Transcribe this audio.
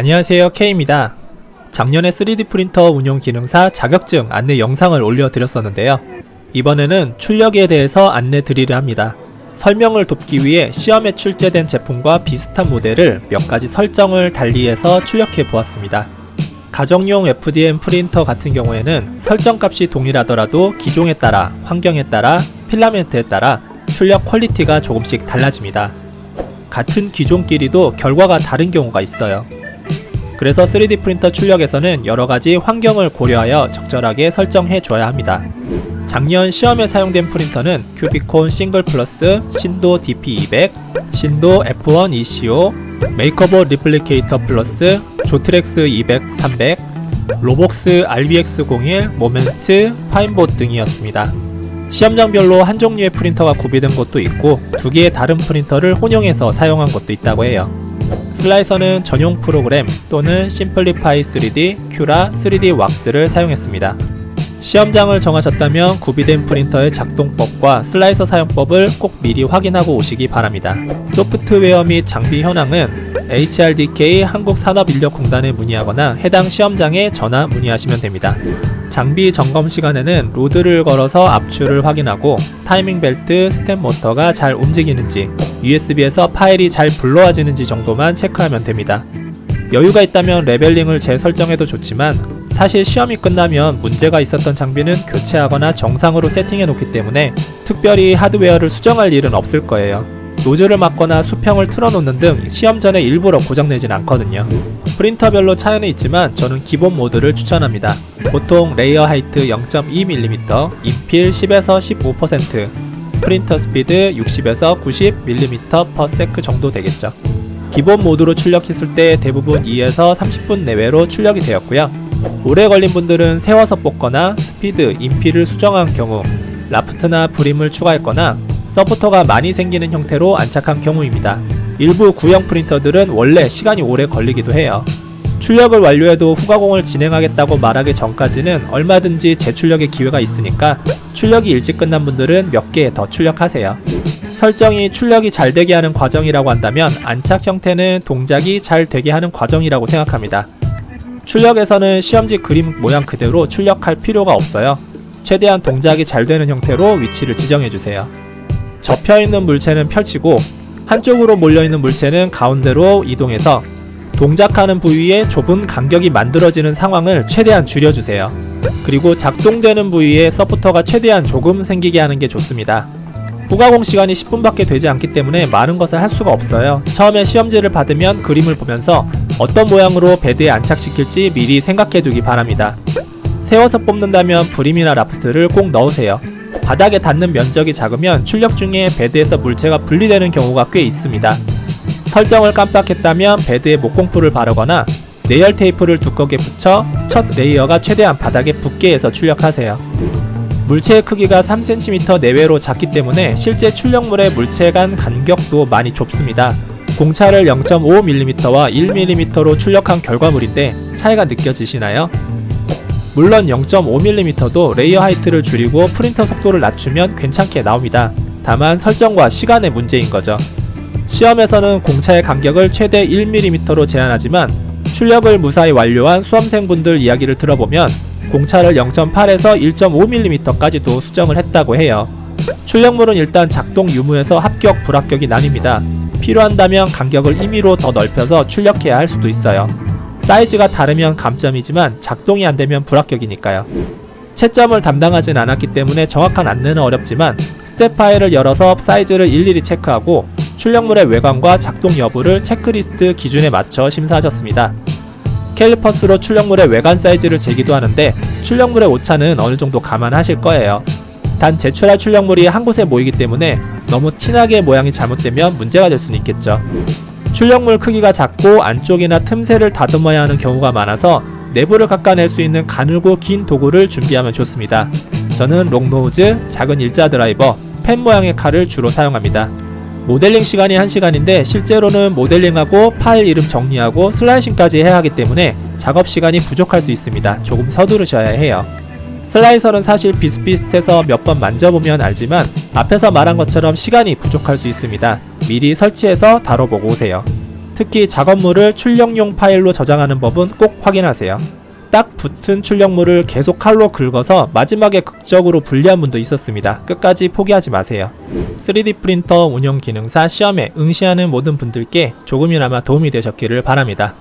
안녕하세요 K입니다. 작년에 3D 프린터 운용 기능사 자격증 안내 영상을 올려드렸었는데요. 이번에는 출력에 대해서 안내 드리려 합니다. 설명을 돕기 위해 시험에 출제된 제품과 비슷한 모델을 몇 가지 설정을 달리해서 출력해 보았습니다. 가정용 FDM 프린터 같은 경우에는 설정 값이 동일하더라도 기종에 따라, 환경에 따라, 필라멘트에 따라 출력 퀄리티가 조금씩 달라집니다. 같은 기종끼리도 결과가 다른 경우가 있어요. 그래서 3D 프린터 출력에서는 여러 가지 환경을 고려하여 적절하게 설정해 줘야 합니다. 작년 시험에 사용된 프린터는 큐비콘 싱글 플러스, 신도 DP200, 신도 F1 ECO, 메이커봇 리플리케이터 플러스, 조트렉스 200, 300, 로복스 RBX01, 모멘츠, 파인봇 등이었습니다. 시험장별로 한 종류의 프린터가 구비된 곳도 있고 두 개의 다른 프린터를 혼용해서 사용한 곳도 있다고 해요. 슬라이서는 전용 프로그램 또는 심플리파이 3D, 큐라 3D 왁스를 사용했습니다. 시험장을 정하셨다면 구비된 프린터의 작동법과 슬라이서 사용법을 꼭 미리 확인하고 오시기 바랍니다. 소프트웨어 및 장비 현황은 HRDK 한국산업인력공단에 문의하거나 해당 시험장에 전화 문의하시면 됩니다. 장비 점검 시간에는 로드를 걸어서 압출을 확인하고 타이밍 벨트, 스텝 모터가 잘 움직이는지, USB에서 파일이 잘 불러와지는지 정도만 체크하면 됩니다. 여유가 있다면 레벨링을 재설정해도 좋지만 사실 시험이 끝나면 문제가 있었던 장비는 교체하거나 정상으로 세팅해 놓기 때문에 특별히 하드웨어를 수정할 일은 없을 거예요. 노즐을 막거나 수평을 틀어놓는 등 시험 전에 일부러 고장내진 않거든요. 프린터별로 차이는 있지만 저는 기본 모드를 추천합니다. 보통 레이어 하이트 0.2mm, 인필 10에서 15%, 프린터 스피드 60에서 90mm/s 정도 되겠죠. 기본 모드로 출력했을 때 대부분 2에서 30분 내외로 출력이 되었고요. 오래 걸린 분들은 세워서 뽑거나 스피드, 인피를 수정한 경우, 라프트나 브림을 추가했거나 서포터가 많이 생기는 형태로 안착한 경우입니다. 일부 구형 프린터들은 원래 시간이 오래 걸리기도 해요. 출력을 완료해도 후가공을 진행하겠다고 말하기 전까지는 얼마든지 재출력의 기회가 있으니까 출력이 일찍 끝난 분들은 몇 개 더 출력하세요. 설정이 출력이 잘 되게 하는 과정이라고 한다면 안착 형태는 동작이 잘 되게 하는 과정이라고 생각합니다. 출력에서는 시험지 그림 모양 그대로 출력할 필요가 없어요. 최대한 동작이 잘 되는 형태로 위치를 지정해 주세요. 접혀 있는 물체는 펼치고 한쪽으로 몰려 있는 물체는 가운데로 이동해서 동작하는 부위에 좁은 간격이 만들어지는 상황을 최대한 줄여주세요. 그리고 작동되는 부위에 서포터가 최대한 조금 생기게 하는 게 좋습니다. 후가공 시간이 10분밖에 되지 않기 때문에 많은 것을 할 수가 없어요. 처음에 시험지를 받으면 그림을 보면서 어떤 모양으로 베드에 안착시킬지 미리 생각해 두기 바랍니다. 세워서 뽑는다면 브림이나 라프트를 꼭 넣으세요. 바닥에 닿는 면적이 작으면 출력 중에 베드에서 물체가 분리되는 경우가 꽤 있습니다. 설정을 깜빡했다면 베드에 목공풀을 바르거나 내열 테이프를 두껍게 붙여 첫 레이어가 최대한 바닥에 붙게 해서 출력하세요. 물체의 크기가 3cm 내외로 작기 때문에 실제 출력물의 물체 간 간격도 많이 좁습니다. 공차를 0.5mm와 1mm로 출력한 결과물인데 차이가 느껴지시나요? 물론 0.5mm도 레이어 하이트를 줄이고 프린터 속도를 낮추면 괜찮게 나옵니다. 다만 설정과 시간의 문제인 거죠. 시험에서는 공차의 간격을 최대 1mm로 제한하지만 출력을 무사히 완료한 수험생분들 이야기를 들어보면 공차를 0.8에서 1.5mm까지도 수정을 했다고 해요. 출력물은 일단 작동 유무에서 합격, 불합격이 나뉩니다. 필요한다면 간격을 임의로 더 넓혀서 출력해야 할 수도 있어요. 사이즈가 다르면 감점이지만 작동이 안 되면 불합격이니까요. 채점을 담당하진 않았기 때문에 정확한 안내는 어렵지만 스텝 파일을 열어서 사이즈를 일일이 체크하고 출력물의 외관과 작동 여부를 체크리스트 기준에 맞춰 심사하셨습니다. 캘리퍼스로 출력물의 외관 사이즈를 재기도 하는데 출력물의 오차는 어느 정도 감안하실 거예요. 단 제출할 출력물이 한 곳에 모이기 때문에 너무 티나게 모양이 잘못되면 문제가 될 수는 있겠죠. 출력물 크기가 작고 안쪽이나 틈새를 다듬어야 하는 경우가 많아서 내부를 깎아낼 수 있는 가늘고 긴 도구를 준비하면 좋습니다. 저는 롱노우즈, 작은 일자 드라이버, 펜 모양의 칼을 주로 사용합니다. 모델링 시간이 1시간인데 실제로는 모델링하고 파일 이름 정리하고 슬라이싱까지 해야 하기 때문에 작업 시간이 부족할 수 있습니다. 조금 서두르셔야 해요. 슬라이서는 사실 비슷비슷해서 몇 번 만져보면 알지만 앞에서 말한 것처럼 시간이 부족할 수 있습니다. 미리 설치해서 다뤄보고 오세요. 특히 작업물을 출력용 파일로 저장하는 법은 꼭 확인하세요. 딱 붙은 출력물을 계속 칼로 긁어서 마지막에 극적으로 분리한 분도 있었습니다. 끝까지 포기하지 마세요. 3D 프린터 운영 기능사 시험에 응시하는 모든 분들께 조금이나마 도움이 되셨기를 바랍니다.